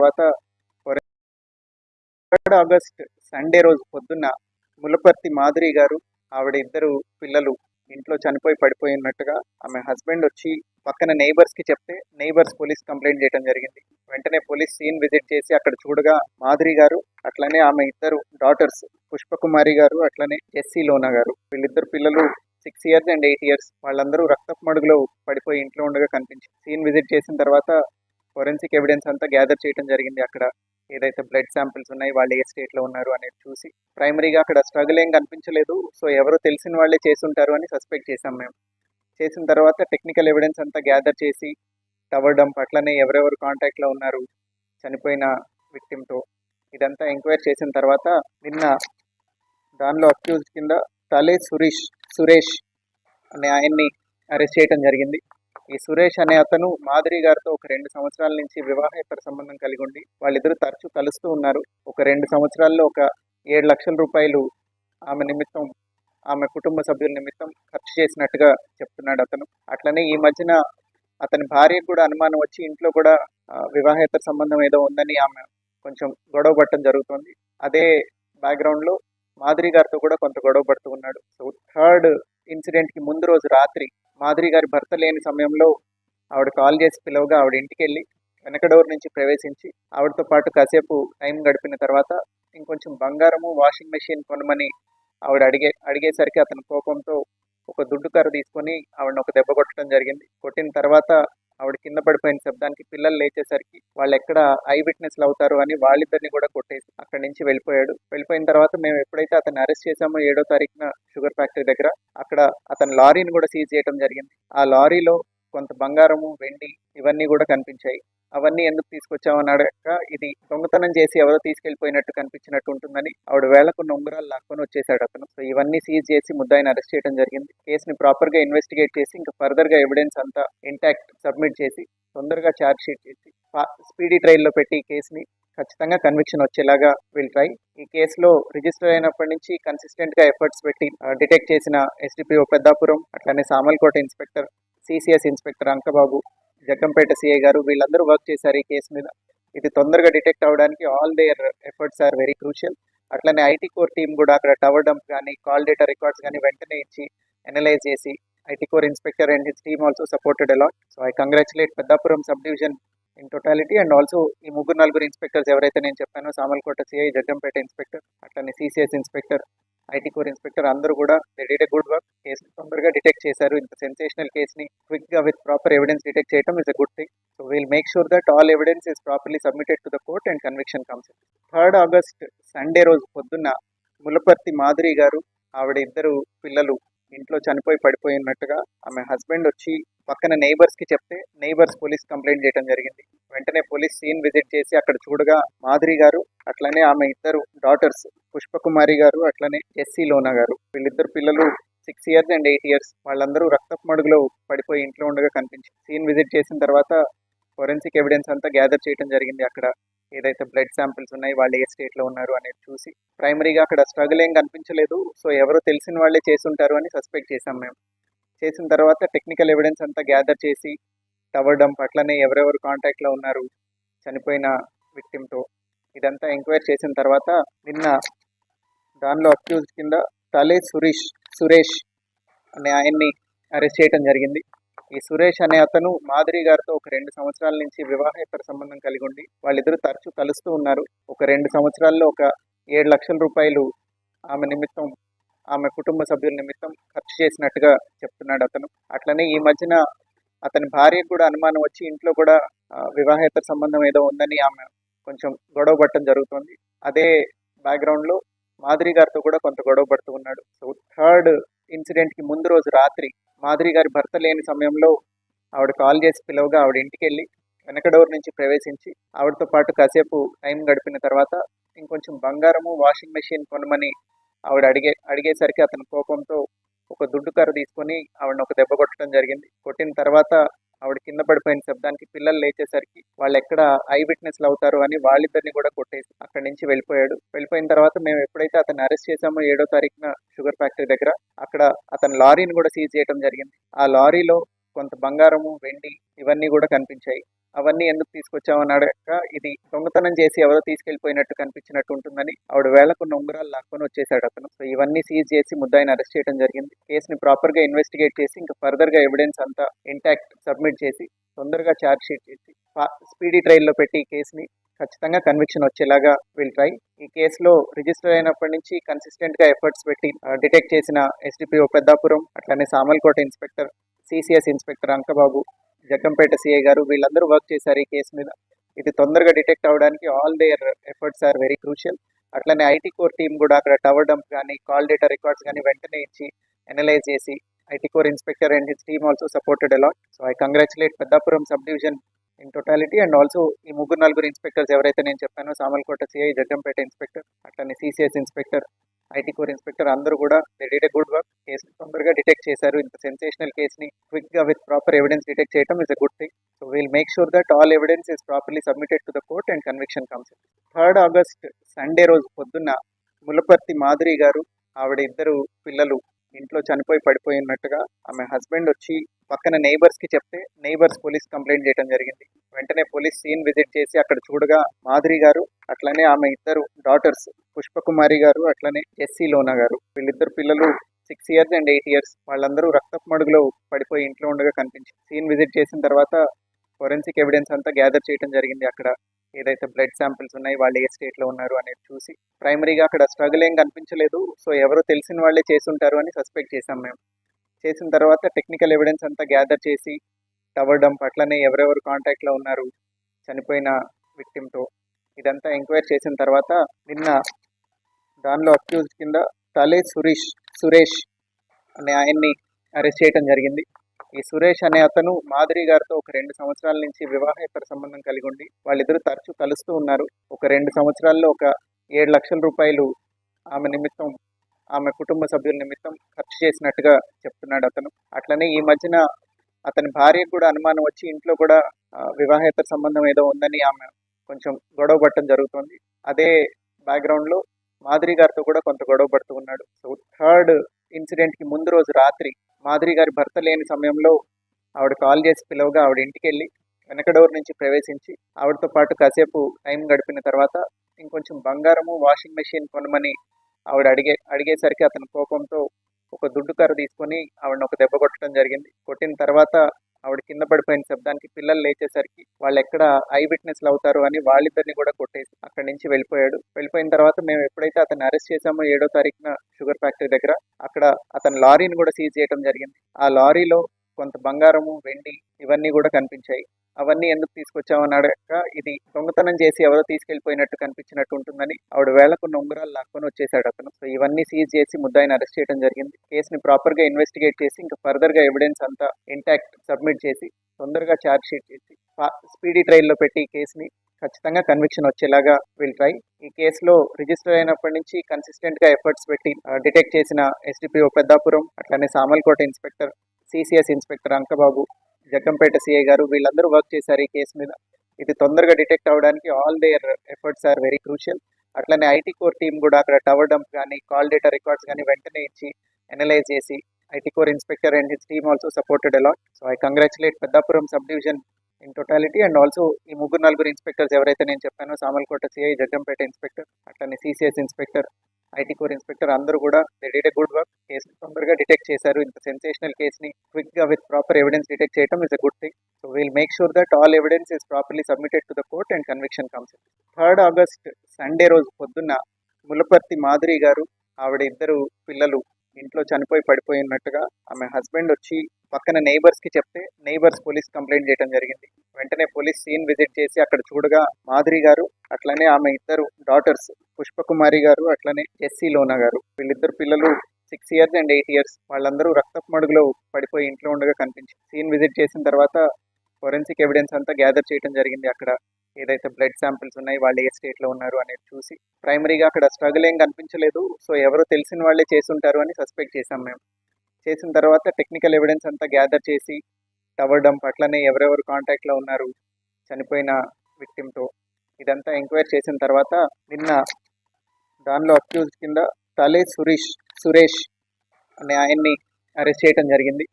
తర్వాత third August Sunday రోజు పొద్దున్న ములపర్తి మాధురి గారు ఆవిడ ఇద్దరు పిల్లలు ఇంట్లో చనిపోయి పడిపోయి ఉన్నట్టుగా ఆమె హస్బెండ్ వచ్చి పక్కన neighbours కి చెప్తే నైబర్స్ పోలీస్ కంప్లైంట్ చేయడం జరిగింది. వెంటనే పోలీస్ సీన్ విజిట్ చేసి అక్కడ చూడగా మాధురి గారు అట్లనే ఆమె ఇద్దరు డాటర్స్ పుష్పకుమారి గారు అట్లనే ఎస్సీ లోనా గారు వీళ్ళిద్దరు పిల్లలు six years and eight years వాళ్ళందరూ రక్తపు మడుగులో పడిపోయి ఇంట్లో ఉండగా కనిపించింది. సీన్ విజిట్ చేసిన తర్వాత ఫొరెన్సిక్ ఎవిడెన్స్ అంతా గ్యాదర్ చేయడం జరిగింది. అక్కడ ఏదైతే బ్లడ్ శాంపిల్స్ ఉన్నాయి వాళ్ళు ఏ స్టేట్లో ఉన్నారు అనేది చూసి ప్రైమరీగా అక్కడ స్ట్రగుల్ ఏం కనిపించలేదు. సో ఎవరో తెలిసిన వాళ్ళే చేసి ఉంటారు అని సస్పెక్ట్ చేసాం మేము. చేసిన తర్వాత టెక్నికల్ ఎవిడెన్స్ అంతా గ్యాదర్ చేసి టవర్ డంప్ అట్లనే ఎవరెవరు కాంటాక్ట్లో ఉన్నారు చనిపోయిన విక్టిమ్తో ఇదంతా ఎంక్వైరీ చేసిన తర్వాత నిన్న దానిలో అక్యూజ్ కింద తలే సురేష్ సురేష్ అనే ఆయన్ని అరెస్ట్ చేయడం జరిగింది. ఈ సురేష్ అనే అతను మాధురి గారితో ఒక రెండు సంవత్సరాల నుంచి వివాహేతర సంబంధం కలిగి ఉండి వాళ్ళిద్దరూ తరచూ కలుస్తూ ఉన్నారు. ఒక రెండు సంవత్సరాల్లో ఒక ఏడు లక్షల రూపాయలు ఆమె నిమిత్తం ఆమె కుటుంబ సభ్యుల నిమిత్తం ఖర్చు చేసినట్టుగా చెప్తున్నాడు అతను. అట్లనే ఈ మధ్యన అతని భార్యకు కూడా అనుమానం వచ్చి ఇంట్లో కూడా వివాహేతర సంబంధం ఏదో ఉందని ఆమె కొంచెం గొడవ పట్టడం జరుగుతుంది. అదే బ్యాక్గ్రౌండ్లో మాదిరి గారితో కూడా కొంత గొడవ పడుతూ ఉన్నాడు. సో థర్డ్ ఇన్సిడెంట్కి ముందు రోజు రాత్రి మాధురి గారి భర్త లేని సమయంలో ఆవిడ కాల్ చేసి పిలవగా ఆవిడ ఇంటికి వెళ్ళి వెనక డోర్ నుంచి ప్రవేశించి ఆవిడతో పాటు కాసేపు టైం గడిపిన తర్వాత ఇంకొంచెం బంగారము వాషింగ్ మెషిన్ కొనమని ఆవిడ అడిగే అడిగేసరికి అతని కోపంతో ఒక దుడ్డు కర్ర తీసుకొని ఆవిడని ఒక దెబ్బ కొట్టడం జరిగింది. కొట్టిన తర్వాత ఆవిడ కింద పడిపోయిన శబ్దానికి పిల్లలు లేచేసరికి వాళ్ళు ఎక్కడ ఐ విట్నెస్లు అవుతారు అని వాళ్ళిద్దరిని కూడా కొట్టేసి అక్కడి నుంచి వెళ్ళిపోయాడు. వెళ్ళిపోయిన తర్వాత మేము ఎప్పుడైతే అతన్ని అరెస్ట్ చేశామో ఏడో తారీఖున షుగర్ ఫ్యాక్టరీ దగ్గర అక్కడ అతని లారీని కూడా సీజ్ చేయడం జరిగింది. ఆ లారీలో కొంత బంగారము వెండి ఇవన్నీ కూడా కనిపించాయి. అవన్నీ ఎందుకు తీసుకొచ్చామని అడగక ఇది దొంగతనం చేసి ఎవరో తీసుకెళ్ళిపోయినట్టు కనిపించినట్టు ఉంటుందని ఆవిడ వేళకున్న ఉంగరాలు లాక్కొని వచ్చేసాడు అతను. సో ఇవన్నీ సీజ్ చేసి ముద్దాయిని అరెస్ట్ చేయడం జరిగింది. కేసుని ప్రాపర్గా ఇన్వెస్టిగేట్ చేసి ఇంకా ఫర్దర్గా ఎవిడెన్స్ అంతా ఇంటాక్ట్ సబ్మిట్ చేసి తొందరగా ఛార్జ్ షీట్ చేసి స్పీడీ ట్రైల్లో పెట్టి ఈ కేసుని ఖచ్చితంగా కన్విక్షన్ వచ్చేలాగా విల్ ట్రై ఈ కేసులో రిజిస్టర్ అయినప్పటి నుంచి కన్సిస్టెంట్గా ఎఫర్ట్స్ పెట్టి డిటెక్ట్ చేసిన ఎస్డిపిఓ పెద్దాపురం అట్లానే Samalkota inspector CCS inspector Ankababu Jaggampeta CI గారు వీళ్ళందరూ వర్క్ చేశారు ఈ కేసు మీద. ఇది తొందరగా డిటెక్ట్ అవడానికి all their efforts are very crucial అట్లనే ఐటీ కోర్ టీం కూడా అక్కడ టవర్ డంప్ కానీ కాల్ డేటా రికార్డ్స్ కానీ వెంటనే ఇచ్చి అనలైజ్ చేసి IT core inspector and his team also supported a lot so I congratulate Peddapuram subdivision in totality and also ఈ ముగ్గురు నలుగురు ఇన్స్పెక్టర్స్ ఎవరైతే నేను చెప్పానో సామల్కోట సిఐ జగ్గంపేట ఇన్స్పెక్టర్ అట్లనే CCS inspector IT core inspector అందరూ కూడా they did good work case తొందరగా డిటెక్ట్ చేశారు. ఇంత సెన్సేషనల్ కేసుని క్విక్గా విత్ ప్రాపర్ ఎవిడెన్స్ డిటెక్ట్ చేయడం is a good thing so will make sure that all evidence is properly submitted to the court and conviction comes third August Sunday రోజు పొద్దున్న ములపర్తి మాధురి గారు ఆవిడ ఇద్దరు పిల్లలు ఇంట్లో చనిపోయి పడిపోయి ఉన్నట్టుగా ఆమె హస్బెండ్ వచ్చి పక్కన neighbours కి చెప్తే నైబర్స్ పోలీస్ కంప్లైంట్ చేయడం జరిగింది. వెంటనే పోలీస్ సీన్ విజిట్ చేసి అక్కడ చూడగా మాధురి గారు అట్లనే ఆమె ఇద్దరు డాటర్స్ పుష్పకుమారి గారు అట్లనే ఎస్సీ లోనా గారు. వీళ్ళిద్దరు పిల్లలు six years and eight years వాళ్ళందరూ రక్తపు మడుగులో పడిపోయి ఇంట్లో ఉండగా కనిపించింది. సీన్ విజిట్ చేసిన తర్వాత ఫోరెన్సిక్ ఎవిడెన్స్ అంతా గ్యాదర్ చేయడం జరిగింది. అక్కడ ఏదైతే బ్లడ్ శాంపిల్స్ ఉన్నాయి వాళ్ళు ఏ స్టేట్లో ఉన్నారు అనేది చూసి ప్రైమరీగా అక్కడ స్ట్రగుల్ ఏం కనిపించలేదు. సో ఎవరో తెలిసిన వాళ్ళే చేసి ఉంటారు అని సస్పెక్ట్ చేసాం మేము. చేసిన తర్వాత టెక్నికల్ ఎవిడెన్స్ అంతా గ్యాదర్ చేసి టవర్ డంప్ అట్లనే ఎవరెవరు కాంటాక్ట్లో ఉన్నారు చనిపోయిన విక్టిమ్తో ఇదంతా ఎంక్వైరీ చేసిన తర్వాత నిన్న దానిలో అక్యూజ్ కింద తలే సురేష్ సురేష్ అనే ఆయన్ని అరెస్ట్ చేయడం జరిగింది. ఈ సురేష్ అనే అతను మాధురి గారితో ఒక రెండు సంవత్సరాల నుంచి వివాహేతర సంబంధం కలిగి ఉండి వాళ్ళిద్దరూ తరచూ కలుస్తూ ఉన్నారు. ఒక రెండు సంవత్సరాల్లో ఒక ఏడు లక్షల రూపాయలు ఆమె నిమిత్తం ఆమె కుటుంబ సభ్యుల నిమిత్తం ఖర్చు చేసినట్టుగా చెప్తున్నాడు అతను. అట్లనే ఈ మధ్యన అతని భార్యకు కూడా అనుమానం వచ్చి ఇంట్లో కూడా వివాహేతర సంబంధం ఏదో ఉందని ఆమె కొంచెం గొడవ పడటం జరుగుతుంది. అదే బ్యాక్గ్రౌండ్లో లో మాధురి గారితో కూడా కొంత గొడవ పడుతూ ఉన్నాడు. సో థర్డ్ ఇన్సిడెంట్కి ముందు రోజు రాత్రి మాధురి గారి భర్త లేని సమయంలో ఆవిడ కాల్ చేసి పిలవగా ఆవిడ ఇంటికి వెళ్ళి వెనక డోర్ నుంచి ప్రవేశించి ఆవిడతో పాటు కాసేపు టైం గడిపిన తర్వాత ఇంకొంచెం బంగారము వాషింగ్ మెషిన్ కొనమని ఆవిడ అడిగే అడిగేసరికి అతని కోపంతో ఒక దుడ్డు కర్ర తీసుకొని ఆవిడని ఒక దెబ్బ కొట్టడం జరిగింది. కొట్టిన తర్వాత ఆవిడ కింద పడిపోయిన శబ్దానికి పిల్లలు లేచేసరికి వాళ్ళు ఎక్కడ ఐ విట్నెస్లు అవుతారు అని వాళ్ళిద్దరిని కూడా కొట్టేసి అక్కడి నుంచి వెళ్ళిపోయాడు. వెళ్ళిపోయిన తర్వాత మేము ఎప్పుడైతే అతన్ని అరెస్ట్ చేశామో ఏడో తారీఖున షుగర్ ఫ్యాక్టరీ దగ్గర అక్కడ అతని లారీని కూడా సీజ్ చేయడం జరిగింది. ఆ లారీలో కొంత బంగారము వెండి ఇవన్నీ కూడా కనిపించాయి. అవన్నీ ఎందుకు తీసుకొచ్చామని అడగక ఇది దొంగతనం చేసి ఎవరో తీసుకెళ్ళిపోయినట్టు కనిపించినట్టు ఉంటుందని ఆవిడ వేళకున్న ఉంగరాలు లాక్కొని వచ్చేసాడు అతను. సో ఇవన్నీ సీజ్ చేసి ముద్దాయిని అరెస్ట్ చేయడం జరిగింది. కేసుని ప్రాపర్గా ఇన్వెస్టిగేట్ చేసి ఇంకా ఫర్దర్గా ఎవిడెన్స్ అంతా ఇంటాక్ట్ సబ్మిట్ చేసి తొందరగా ఛార్జ్ షీట్ చేసి స్పీడీ ట్రైల్లో పెట్టి ఈ కేసుని ఖచ్చితంగా కన్విక్షన్ వచ్చేలాగా విల్ ట్రై ఈ కేసులో రిజిస్టర్ అయినప్పటి నుంచి కన్సిస్టెంట్గా ఎఫర్ట్స్ పెట్టి డిటెక్ట్ చేసిన ఎస్డిపిఓ పెద్దాపురం అట్లానే Samalkota inspector CCS inspector Ankababu Jaggampeta CI గారు వీళ్ళందరూ వర్క్ చేశారు ఈ కేసు మీద. ఇది తొందరగా డిటెక్ట్ అవడానికి all their efforts are very crucial. అట్లనే ఐటీ కోర్ టీం కూడా అక్కడ టవర్ డంప్ కానీ కాల్ డేటా రికార్డ్స్ కానీ వెంటనే ఇచ్చి అనలైజ్ చేసి IT core inspector and his team also supported a lot so I congratulate Peddapuram subdivision in totality and also ఈ ముగ్గురు నలుగురు ఇన్స్పెక్టర్స్ ఎవరైతే నేను చెప్పానో సామల్కోట సిఐ జగ్గంపేట ఇన్స్పెక్టర్ అట్లనే CCS inspector IT core inspector అందరూ కూడా they did good work case తొందరగా డిటెక్ట్ చేశారు. ఇంత సెన్సేషనల్ కేసుని క్విక్గా విత్ ప్రాపర్ ఎవిడెన్స్ డిటెక్ట్ చేయడం is a good thing so will make sure that all evidence is properly submitted to the court and conviction comes third August Sunday రోజు పొద్దున్న ములపర్తి మాధురి గారు ఆవిడ ఇద్దరు పిల్లలు ఇంట్లో చనిపోయి పడిపోయి ఉన్నట్టుగా ఆమె హస్బెండ్ వచ్చి పక్కన నైబర్స్కి చెప్తే నైబర్స్ పోలీస్ కంప్లైంట్ చేయడం జరిగింది. వెంటనే పోలీస్ సీన్ విజిట్ చేసి అక్కడ చూడగా మాధురి గారు అట్లనే ఆమె ఇద్దరు డాటర్స్ పుష్పకుమారి గారు అట్లనే ఎస్సీ లోనా గారు. వీళ్ళిద్దరు పిల్లలు six years and eight years వాళ్ళందరూ రక్తపు మడుగులో పడిపోయి ఇంట్లో ఉండగా కనిపించింది. సీన్ విజిట్ చేసిన తర్వాత ఫోరెన్సిక్ ఎవిడెన్స్ అంతా గ్యాదర్ చేయడం జరిగింది. అక్కడ ఏదైతే బ్లడ్ శాంపిల్స్ ఉన్నాయి వాళ్ళు ఏ స్టేట్లో ఉన్నారు అనేది చూసి. ప్రైమరీగా అక్కడ స్ట్రగుల్ ఏం కనిపించలేదు. సో ఎవరో తెలిసిన వాళ్ళే చేసుంటారు అని సస్పెక్ట్ చేశాం మేము. చేసిన తర్వాత టెక్నికల్ ఎవిడెన్స్ అంతా గ్యాదర్ చేసి టవర్ డంప్ అట్లనే ఎవరెవరు కాంటాక్ట్లో ఉన్నారు చనిపోయిన విక్టిమ్తో ఇదంతా ఎంక్వైరీ చేసిన తర్వాత నిన్న దానిలో అక్యూజ్ కింద తలే సురేష్ సురేష్ అనే ఆయన్ని అరెస్ట్ చేయడం జరిగింది. ఈ సురేష్ అనే అతను మాధురి గారితో ఒక రెండు సంవత్సరాల నుంచి వివాహేతర సంబంధం కలిగి ఉండి వాళ్ళిద్దరూ తరచూ కలుస్తూ ఉన్నారు. ఒక రెండు సంవత్సరాల్లో ఒక ఏడు లక్షల రూపాయలు ఆమె నిమిత్తం ఆమె కుటుంబ సభ్యుల నిమిత్తం ఖర్చు చేసినట్టుగా చెప్తున్నాడు అతను. అట్లనే ఈ మధ్యన అతని భార్యకు కూడా అనుమానం వచ్చి ఇంట్లో కూడా వివాహేతర సంబంధం ఏదో ఉందని ఆమె కొంచెం గొడవ పట్టడం జరుగుతుంది. అదే బ్యాక్గ్రౌండ్లో లో మాధురి గారితో కూడా కొంత గొడవ పడుతూ ఉన్నాడు. సో థర్డ్ ఇన్సిడెంట్కి ముందు రోజు రాత్రి మాధురి గారి భర్త లేని సమయంలో ఆవిడ కాల్ చేసి పిలవగా ఆవిడ ఇంటికి వెళ్ళి వెనక డోర్ నుంచి ప్రవేశించి ఆవిడతో పాటు కాసేపు టైం గడిపిన తర్వాత ఇంకొంచెం బంగారము వాషింగ్ మెషిన్ కొనమని ఆవిడ అడిగే అడిగేసరికి అతని కోపంతో ఒక దుడ్డు కర్ర తీసుకొని ఆవిడని ఒక దెబ్బ కొట్టడం జరిగింది. కొట్టిన తర్వాత ఆవిడ కింద పడిపోయిన శబ్దానికి పిల్లలు లేచేసరికి వాళ్ళు ఎక్కడ ఐ విట్నెస్లు అవుతారు అని వాళ్ళిద్దరిని కూడా కొట్టేసి అక్కడి నుంచి వెళ్ళిపోయాడు. వెళ్ళిపోయిన తర్వాత మేము ఎప్పుడైతే అతన్ని అరెస్ట్ చేసామో ఏడో తారీఖున షుగర్ ఫ్యాక్టరీ దగ్గర అక్కడ అతని లారీని కూడా సీజ్ చేయడం జరిగింది. ఆ లారీలో కొంత బంగారము వెండి ఇవన్నీ కూడా కనిపించాయి. అవన్నీ ఎందుకు తీసుకొచ్చామని అడగక ఇది దొంగతనం చేసి ఎవరో తీసుకెళ్ళిపోయినట్టు కనిపించినట్టు ఉంటుందని ఆవిడ వేళకున్న ఉంగరాలు లాక్కొని వచ్చేసాడు అతను. సో ఇవన్నీ సీజ్ చేసి ముద్దాయిని అరెస్ట్ చేయడం జరిగింది. కేసుని ప్రాపర్గా ఇన్వెస్టిగేట్ చేసి ఇంకా ఫర్దర్గా ఎవిడెన్స్ అంతా ఇంటాక్ట్ సబ్మిట్ చేసి తొందరగా ఛార్జ్ షీట్ చేసి స్పీడీ ట్రైల్లో పెట్టి ఈ కేసుని ఖచ్చితంగా కన్విక్షన్ వచ్చేలాగా విల్ ట్రై. ఈ కేసులో రిజిస్టర్ అయినప్పటి నుంచి కన్సిస్టెంట్గా ఎఫర్ట్స్ పెట్టి డిటెక్ట్ చేసిన ఎస్డిపిఓ పెద్దాపురం అట్లనే Samalkota inspector CCS inspector Ankababu Jaggampeta CI గారు వీళ్ళందరూ వర్క్ చేశారు ఈ కేసు మీద. ఇది తొందరగా డిటెక్ట్ అవ్వడానికి all their efforts are very crucial అట్లనే ఐటీ కోర్ టీం కూడా అక్కడ టవర్ డంప్ కానీ కాల్ డేటా రికార్డ్స్ కానీ వెంటనే ఇచ్చి అనలైజ్ చేసి IT core inspector and his team also supported a lot so I congratulate Peddapuram sub division in totality and also ఈ ముగ్గురు నలుగురు ఇన్స్పెక్టర్స్ ఎవరైతే నేను చెప్పానో సామల్కోట సిఐ జగ్గంపేట ఇన్స్పెక్టర్ అట్లనే CCS inspector IT core inspector అందరూ కూడా they did a good work. Case తొందరగా డిటెక్ట్ చేశారు. ఇంత సెన్సేషనల్ కేసుని క్విక్గా విత్ ప్రాపర్ ఎవిడెన్స్ డిటెక్ట్ చేయడం is a good thing so will make sure that all evidence is properly submitted to the court and conviction comes third August Sunday రోజు పొద్దున్న ములపర్తి మాధురి గారు ఆవిడ ఇద్దరు పిల్లలు ఇంట్లో చనిపోయి పడిపోయి ఉన్నట్టుగా ఆమె హస్బెండ్ వచ్చి పక్కన నైబర్స్కి చెప్తే నైబర్స్ పోలీస్ కంప్లైంట్ చేయడం జరిగింది. వెంటనే పోలీస్ సీన్ విజిట్ చేసి అక్కడ చూడగా మాధురి గారు అట్లనే ఆమె ఇద్దరు డాటర్స్ పుష్పకుమారి గారు అట్లనే ఎస్సీ లోనా గారు. వీళ్ళిద్దరు పిల్లలు six years and eight years వాళ్ళందరూ రక్తపు మడుగులో పడిపోయి ఇంట్లో ఉండగా కనిపించింది. సీన్ విజిట్ చేసిన తర్వాత ఫోరెన్సిక్ ఎవిడెన్స్ అంతా గ్యాదర్ చేయడం జరిగింది అక్కడ. ఏదైతే బ్లడ్ శాంపిల్స్ ఉన్నాయి వాళ్ళు ఏ స్టేట్లో ఉన్నారు అనేది చూసి ప్రైమరీగా అక్కడ స్ట్రగుల్ ఏం కనిపించలేదు. సో ఎవరో తెలిసిన వాళ్ళే చేసుంటారు అని సస్పెక్ట్ చేసాం మేము. చేసిన తర్వాత టెక్నికల్ ఎవిడెన్స్ అంతా గ్యాదర్ చేసి టవర్ డంప్ అట్లనే ఎవరెవరు కాంటాక్ట్లో ఉన్నారు చనిపోయిన విక్టిమ్తో ఇదంతా ఎంక్వైరీ చేసిన తర్వాత నిన్న దానిలో అక్యూజ్ కింద తలే సురేష్ సురేష్ అనే ఆయన్ని అరెస్ట్ చేయడం జరిగింది.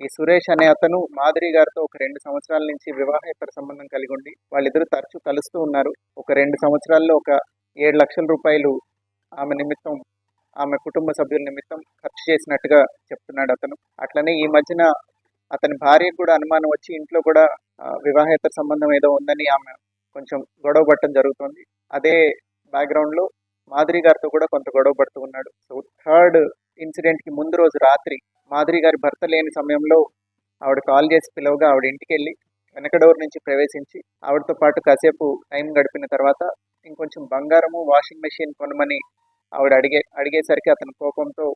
ఈ సురేష్ అనే అతను మాధురి గారితో ఒక రెండు సంవత్సరాల నుంచి వివాహేతర సంబంధం కలిగి ఉండి వాళ్ళిద్దరూ తరచూ కలుస్తూ ఉన్నారు. ఒక రెండు సంవత్సరాల్లో ఒక ఏడు లక్షల రూపాయలు ఆమె నిమిత్తం ఆమె కుటుంబ సభ్యుల నిమిత్తం ఖర్చు చేసినట్టుగా చెప్తున్నాడు అతను. అట్లనే ఈ మధ్యన అతని భార్యకు కూడా అనుమానం వచ్చి ఇంట్లో కూడా వివాహేతర సంబంధం ఏదో ఉందని ఆమె కొంచెం గొడవ పట్టడం జరుగుతుంది. అదే బ్యాక్గ్రౌండ్లో మాధురి గారితో కూడా కొంత గొడవ పడుతూ ఉన్నాడు. సో థర్డ్ ఇన్సిడెంట్కి ముందు రోజు రాత్రి మాధురి గారి భర్త లేని సమయంలో ఆవిడ కాల్ చేసి పిలవగా ఆవిడ ఇంటికి వెళ్ళి వెనక డోర్ నుంచి ప్రవేశించి ఆవిడతో పాటు కాసేపు టైం గడిపిన తర్వాత ఇంకొంచెం బంగారము వాషింగ్ మెషిన్ కొనమని ఆవిడ అడిగే అడిగేసరికి అతని కోపంతో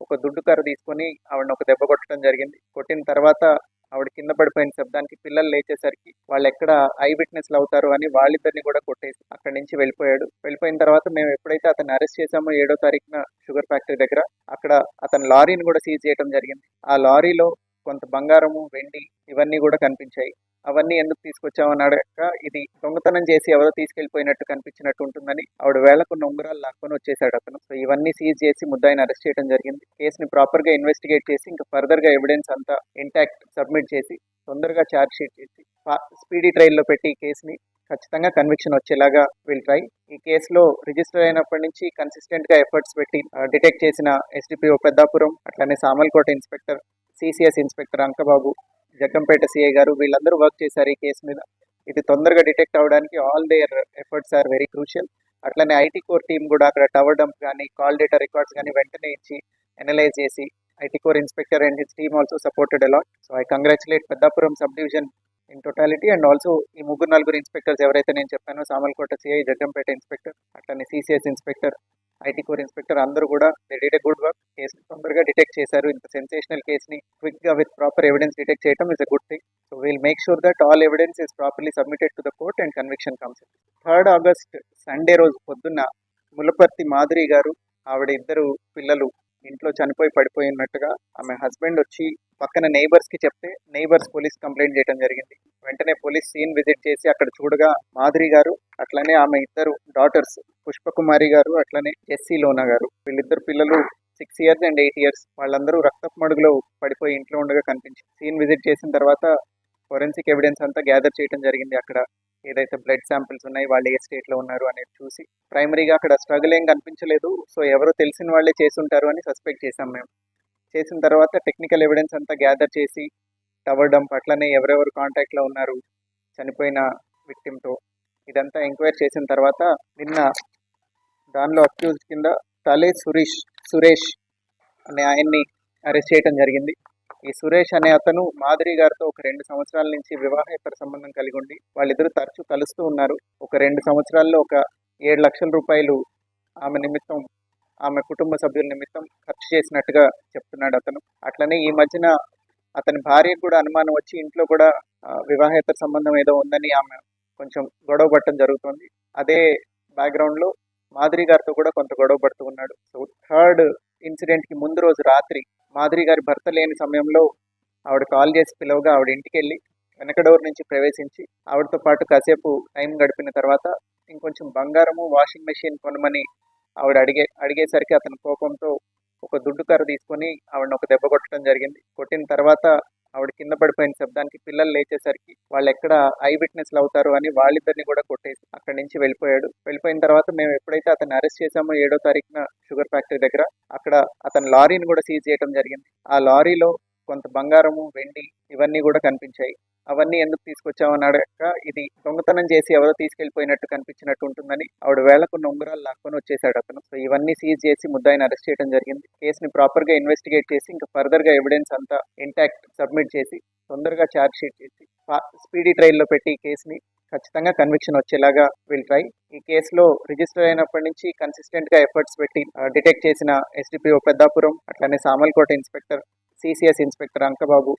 ఒక దుడ్డు కర్ర తీసుకొని ఆవిడని ఒక దెబ్బ కొట్టడం జరిగింది. కొట్టిన తర్వాత ఆవిడ కింద పడిపోయిన శబ్దానికి పిల్లలు లేచేసరికి వాళ్ళు ఎక్కడ ఐ విట్నెస్లు అవుతారు అని వాళ్ళిద్దరిని కూడా కొట్టేసి అక్కడి నుంచి వెళ్ళిపోయాడు. వెళ్ళిపోయిన తర్వాత మేము ఎప్పుడైతే అతన్ని అరెస్ట్ చేశామో ఏడో తారీఖున షుగర్ ఫ్యాక్టరీ దగ్గర అక్కడ అతని లారీని కూడా సీజ్ చేయడం జరిగింది. ఆ లారీలో కొంత బంగారము వెండి ఇవన్నీ కూడా కనిపించాయి. అవన్నీ ఎందుకు తీసుకొచ్చామని అడగక ఇది దొంగతనం చేసి ఎవరో తీసుకెళ్ళిపోయినట్టు కనిపించినట్టు ఉంటుందని ఆవిడ వేళకున్న ఉంగరాలు లాక్కొని వచ్చేసాడు అతను. సో ఇవన్నీ సీజ్ చేసి ముద్దాయిని అరెస్ట్ చేయడం జరిగింది. కేసుని ప్రాపర్గా ఇన్వెస్టిగేట్ చేసి ఇంకా ఫర్దర్గా ఎవిడెన్స్ అంతా ఇంటాక్ట్ సబ్మిట్ చేసి తొందరగా ఛార్జ్ షీట్ చేసి స్పీడీ ట్రైల్లో పెట్టి ఈ కేసుని ఖచ్చితంగా కన్విక్షన్ వచ్చేలాగా విల్ ట్రై ఈ కేసులో రిజిస్టర్ అయినప్పటి నుంచి కన్సిస్టెంట్గా ఎఫర్ట్స్ పెట్టి డిటెక్ట్ చేసిన ఎస్డిపిఓ పెద్దాపురం అట్లనే Samalkota inspector CCS inspector Ankababu Jaggampeta CI గారు వీళ్ళందరూ వర్క్ చేశారు ఈ కేసు మీద. ఇది తొందరగా డిటెక్ట్ అవ్వడానికి all their efforts are very crucial అట్లనే ఐటీ కోర్ టీమ్ కూడా అక్కడ టవర్ డంప్ కానీ కాల్ డేటా రికార్డ్స్ కానీ వెంటనే ఇచ్చి అనలైజ్ చేసి IT core inspector and his team also supported a lot so I congratulate Peddapuram sub division in totality and also ఈ ముగ్గురు నలుగురు ఇన్స్పెక్టర్స్ ఎవరైతే నేను చెప్పానో సామల్కోట సిఐ జగ్గంపేట ఇన్స్పెక్టర్ అట్లనే CCS inspector IT core inspector అందరూ కూడా they did a good work case తొందరగా డిటెక్ట్ చేశారు. ఇంత సెన్సేషనల్ కేసుని క్విక్గా విత్ ప్రాపర్ ఎవిడెన్స్ డిటెక్ట్ చేయడం is a good thing so will make sure that all evidence is properly submitted to the court and conviction comes third August Sunday రోజు పొద్దున్న ములపర్తి మాధురి గారు ఆవిడ ఇద్దరు పిల్లలు ఇంట్లో చనిపోయి పడిపోయినట్టుగా ఆమె హస్బెండ్ వచ్చి పక్కన నైబర్స్కి చెప్తే నైబర్స్ పోలీస్ కంప్లైంట్ చేయడం జరిగింది. వెంటనే పోలీస్ సీన్ విజిట్ చేసి అక్కడ చూడగా మాధురి గారు అట్లనే ఆమె ఇద్దరు డాటర్స్ పుష్పకుమారి గారు అట్లనే ఎస్సీ లోనా గారు. వీళ్ళిద్దరు పిల్లలు six years and eight years వాళ్ళందరూ రక్తపు మడుగులో పడిపోయి ఇంట్లో ఉండగా కనిపించింది. సీన్ విజిట్ చేసిన తర్వాత ఫొరెన్సిక్ ఎవిడెన్స్ అంతా గ్యాదర్ చేయడం జరిగింది. అక్కడ ఏదైతే బ్లడ్ శాంపిల్స్ ఉన్నాయి వాళ్ళు ఏ స్టేట్లో ఉన్నారు అనేది చూసి ప్రైమరీగా అక్కడ స్ట్రగుల్ ఏం కనిపించలేదు. సో ఎవరో తెలిసిన వాళ్ళే చేసి ఉంటారు అని సస్పెక్ట్ చేశాం మేము. చేసిన తర్వాత టెక్నికల్ ఎవిడెన్స్ అంతా గ్యాదర్ చేసి టవర్ డంప్ అట్లనే ఎవరెవరు కాంటాక్ట్లో ఉన్నారు చనిపోయిన విక్టిమ్తో ఇదంతా ఎంక్వైరీ చేసిన తర్వాత నిన్న దానిలో అక్యూజ్ కింద తలే సురేష్ సురేష్ అనే ఆయన్ని అరెస్ట్ చేయడం జరిగింది. ఈ సురేష్ అనే అతను మాదిరి గారితో ఒక రెండు సంవత్సరాల నుంచి వివాహేతర సంబంధం కలిగి ఉండి వాళ్ళిద్దరూ తరచూ కలుస్తూ ఉన్నారు. ఒక రెండు సంవత్సరాల్లో ఒక ఏడు లక్షల రూపాయలు ఆమె నిమిత్తం ఆమె కుటుంబ సభ్యుల నిమిత్తం ఖర్చు చేసినట్టుగా చెప్తున్నాడు అతను. అట్లనే ఈ మధ్యన అతని భార్యకు కూడా అనుమానం వచ్చి ఇంట్లో కూడా వివాహేతర సంబంధం ఏదో ఉందని ఆమె కొంచెం గొడవ పట్టడం జరుగుతుంది. అదే బ్యాక్గ్రౌండ్లో మాధురి గారితో కూడా కొంత గొడవ పడుతూ ఉన్నాడు. సో థర్డ్ ఇన్సిడెంట్కి ముందు రోజు రాత్రి మాధురి గారి భర్త లేని సమయంలో ఆవిడ కాల్ చేసి పిలవగా ఆవిడ ఇంటికి వెళ్ళి వెనక డోర్ నుంచి ప్రవేశించి ఆవిడతో పాటు కాసేపు టైం గడిపిన తర్వాత ఇంకొంచెం బంగారము వాషింగ్ మెషిన్ కొనమని ఆవిడ అడిగే అడిగేసరికి అతని కోపంతో ఒక దుడ్డు కర్ర తీసుకొని ఆవిడని ఒక దెబ్బ కొట్టడం జరిగింది. కొట్టిన తర్వాత ఆవిడ కింద పడిపోయిన శబ్దానికి పిల్లలు లేచేసరికి వాళ్ళు ఎక్కడ ఐ విట్నెస్లు అవుతారు అని వాళ్ళిద్దరిని కూడా కొట్టేసి అక్కడి నుంచి వెళ్ళిపోయాడు. వెళ్ళిపోయిన తర్వాత మేము ఎప్పుడైతే అతన్ని అరెస్ట్ చేశామో ఏడో తారీఖున షుగర్ ఫ్యాక్టరీ దగ్గర అక్కడ అతని లారీని కూడా సీజ్ చేయడం జరిగింది. ఆ లారీలో కొంత బంగారము వెండి ఇవన్నీ కూడా కనిపించాయి. అవన్నీ ఎందుకు తీసుకొచ్చామని అడగక ఇది దొంగతనం చేసి ఎవరో తీసుకెళ్ళిపోయినట్టు కనిపించినట్టు ఉంటుందని ఆవిడ వేళకున్న ఉంగరాలు లాక్కొని వచ్చేసాడు అతను. సో ఇవన్నీ సీజ్ చేసి ముద్దాయిని అరెస్ట్ చేయడం జరిగింది. కేసుని ప్రాపర్గా ఇన్వెస్టిగేట్ చేసి ఇంకా ఫర్దర్గా ఎవిడెన్స్ అంతా ఇంటాక్ట్ సబ్మిట్ చేసి తొందరగా ఛార్జ్ షీట్ చేసి స్పీడీ ట్రైల్లో పెట్టి ఈ కేసుని ఖచ్చితంగా కన్విక్షన్ వచ్చేలాగా విల్ ట్రై ఈ కేసులో రిజిస్టర్ అయినప్పటి నుంచి కన్సిస్టెంట్గా ఎఫర్ట్స్ పెట్టి డిటెక్ట్ చేసిన ఎస్డిపిఓ పెద్దాపురం అట్లానే Samalkota inspector CCS inspector Ankababu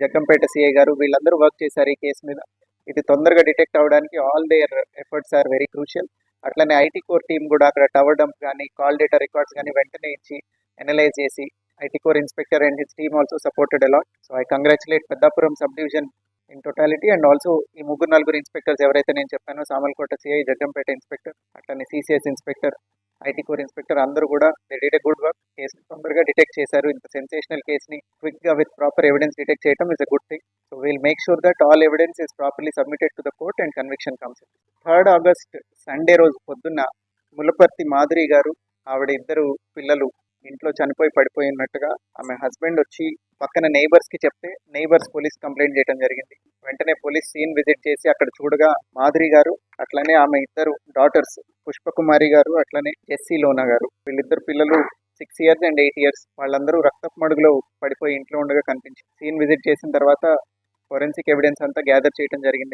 Jaggampeta CI గారు వీళ్ళందరూ వర్క్ చేశారు ఈ కేసు మీద. ఇది తొందరగా డిటెక్ట్ అవ్వడానికి all their efforts are very crucial. అట్లనే ఐటీ కోర్ టీమ్ కూడా అక్కడ టవర్ డంప్ కానీ కాల్ డేటా రికార్డ్స్ కానీ వెంటనే ఇచ్చి అనలైజ్ చేసి IT core inspector and his team also supported a lot so I congratulate Peddapuram sub division in totality and also ఈ ముగ్గురు నలుగురు ఇన్స్పెక్టర్స్ ఎవరైతే నేను చెప్పానో సామల్కోట సిఐ జగ్గంపేట ఇన్స్పెక్టర్ అట్లనే CCS inspector IT core inspector అందరూ కూడా they did good work case తొందరగా డిటెక్ట్ చేశారు. ఇంత సెన్సేషనల్ కేసుని క్విక్గా విత్ ప్రాపర్ ఎవిడెన్స్ డిటెక్ట్ చేయడం is a good thing so will make sure that all evidence is properly submitted to the court and conviction comes third August Sunday రోజు పొద్దున్న ములపర్తి మాధురి గారు ఆవిడ ఇద్దరు పిల్లలు ఇంట్లో చనిపోయి పడిపోయి ఉన్నట్టుగా ఆమె హస్బెండ్ వచ్చి పక్కన నైబర్స్కి చెప్తే నైబర్స్ పోలీస్ కంప్లైంట్ చేయడం జరిగింది. వెంటనే పోలీస్ సీన్ విజిట్ చేసి అక్కడ చూడగా మాధురి గారు అట్లనే ఆమె ఇద్దరు డాటర్స్ పుష్పకుమారి గారు అట్లనే ఎస్సీ లోనా గారు. వీళ్ళిద్దరు పిల్లలు six years and eight years వాళ్ళందరూ రక్తపు మడుగులో పడిపోయి ఇంట్లో ఉండగా కనిపించింది. సీన్ విజిట్ చేసిన తర్వాత ఫోరెన్సిక్ ఎవిడెన్స్ అంతా గ్యాదర్ చేయడం జరిగింది.